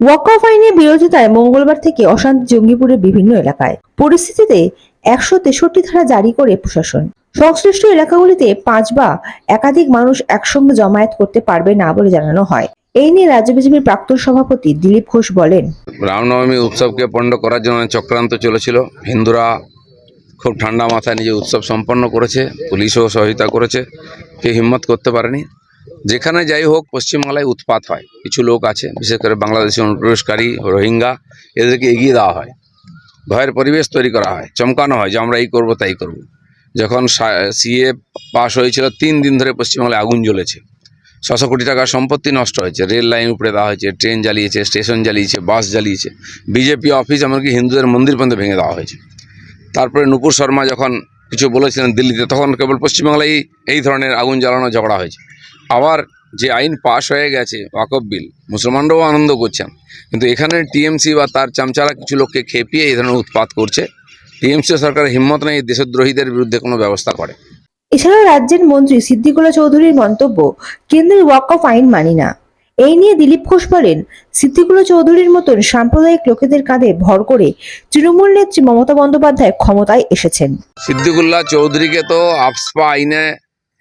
ওয়াকফ আইনের বিরোধিতায় মঙ্গলবার থেকে অশান্তি জঙ্গিপুরের বিভিন্ন এলাকায়। পরিস্থিতিতে একশো তেষট্টি ধারা জারি করে প্রশাসন। সংশ্লিষ্ট এলাকাগুলিতে পাঁচ বা একাধিক মানুষ একসঙ্গে জমায়েত করতে পারবে না বলে জানানো হয়। এই নিয়ে রাজ্য বিজেপির প্রাক্তন সভাপতি দিলীপ ঘোষ বলেন, রামনবমী উৎসবকে পণ্ড করার জন্য চক্রান্ত চলেছিল। হিন্দুরা খুব ঠান্ডা মাথায় নিজে উৎসব সম্পন্ন করেছে, পুলিশও সহায়তা করেছে। কেউ হিম্মত করতে পারেনি। যেখানে যাই হোক পশ্চিমবাংলায় উৎপাত হয়। কিছু লোক আছে, বিশেষ করে বাংলাদেশি অনুপ্রবেশকারী, রোহিঙ্গা, এদেরকে এগিয়ে দেওয়া হয়। ভয়ের পরিবেশ তৈরি করা হয়, চমকানো হয় যে আমরা এই করব, তাই করব। যখন সিএ পাশ হয়েছিল, তিন দিন ধরে পশ্চিমবাংলায় আগুন জ্বলেছে। ছশো কোটি টাকার সম্পত্তি নষ্ট হয়েছে, রেল লাইন উপরে দেওয়া হয়েছে, ট্রেন জ্বালিয়েছে, স্টেশন জ্বালিয়েছে, বাস জ্বালিয়েছে, বিজেপি অফিস, এমনকি হিন্দুদের মন্দির পর্যন্ত ভেঙে দেওয়া হয়েছে। তারপরে নুপুর শর্মা যখন কিছু বলেছিলেন দিল্লিতে, তখন কেবল পশ্চিমবাংলায় এই ধরনের আগুন জ্বালানো, ঝগড়া হয়েছে। আবার যে আইন পাশ হয়ে গেছে, ওয়াকফ বিল, মুসলমানরাও আনন্দ করছেন। কিন্তু এখানে টিএমসি বা তার চামচারা কিছু লোককে খেপিয়ে এই ধরনের উৎপাত করছে। টিএমসি সরকারের হিম্মত নেই দেশদ্রোহীদের বিরুদ্ধে কোনো ব্যবস্থা করে। এছাড়াও রাজ্যের মন্ত্রী সিদ্দিকুল্লা চৌধুরীর মন্তব্য, কেন্দ্রের ওয়াকফ আইন মানি না। এই নিয়ে দিলীপ ঘোষ বলেন সিদ্দিকুল্লা চৌধুরীর মতন সাম্প্রদায়িক লোকেদের কাঁধে ভর করে তৃণমূল নেত্রী মমতা বন্দ্যোপাধ্যায় ক্ষমতায় এসেছেন। সিদ্দিকুল্লাহ চৌধুরীকে তো আফসপা আইনে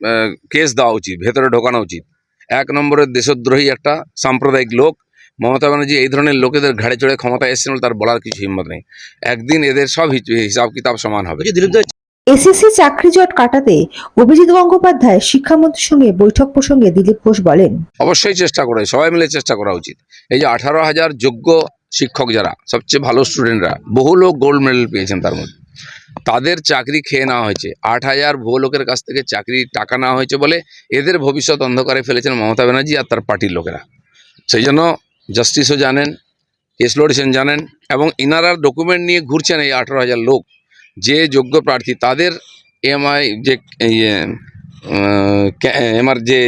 আহ, কেস দেওয়া উচিত ভেতরে ঢোকানো উচিত। এক নম্বরের দেশদ্রোহী একটা সাম্প্রদায়িক লোক। মমতা ব্যানার্জি এই ধরনের লোকেদের ঘাড়ে চড়ে ক্ষমতায় এসেছেন তার বলার কিছু হিম্মত নেই। একদিন এদের সব হিসাব কিতাব সমান হবে। এসএসসি চাকরি জট কাটাতে অভিজিৎ গঙ্গোপাধ্যায় শিক্ষামন্ত্রীর সঙ্গে বৈঠক প্রসঙ্গে দিলীপ ঘোষ বলেন, অবশ্যই চেষ্টা করে সবাই মিলে চেষ্টা করা উচিত। এই যে আঠারো হাজার যোগ্য শিক্ষক যারা, সবচেয়ে ভালো স্টুডেন্টরা, বহু লোক গোল্ড মেডেল পেয়েছেন তার মধ্যে। তাদের চাকরি খেয়ে নেওয়া হয়েছে, আট হাজার ভুয়ো লোকের কাছ থেকে চাকরি টাকা নেওয়া হয়েছে বলে এদের ভবিষ্যৎ অন্ধকারে ফেলেছেন মমতা ব্যানার্জি আর তার পার্টির লোকেরা। সেই জন্য জাস্টিসও জানেন কেস লড়েছেন জানেন এবং ইনারা ডকুমেন্ট নিয়ে ঘুরছেন এই আঠারো হাজার লোক। যে যোগ্য প্রার্থী তাদের এমআই যে ইয়ে, এমআর যে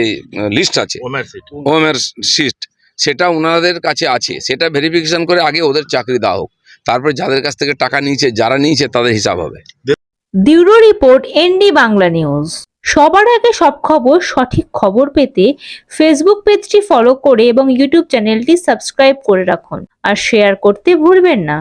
লিস্ট আছে ওমের সিট সেটা ওনাদের কাছে আছে। সেটা ভেরিফিকেশন করে আগে ওদের চাকরি দেওয়া হোক। তারপরে যাদের কাছ থেকে টাকা নিয়েছে যারা নিয়েছে তাদের হিসাব হবে। Bureau report ND Bangla news. সবার আগে সব খবর সঠিক খবর পেতে ফেসবুক পেজটি ফলো করে এবং ইউটিউব চ্যানেলটি সাবস্ক্রাইব করে রাখুন। আর শেয়ার করতে ভুলবেন না।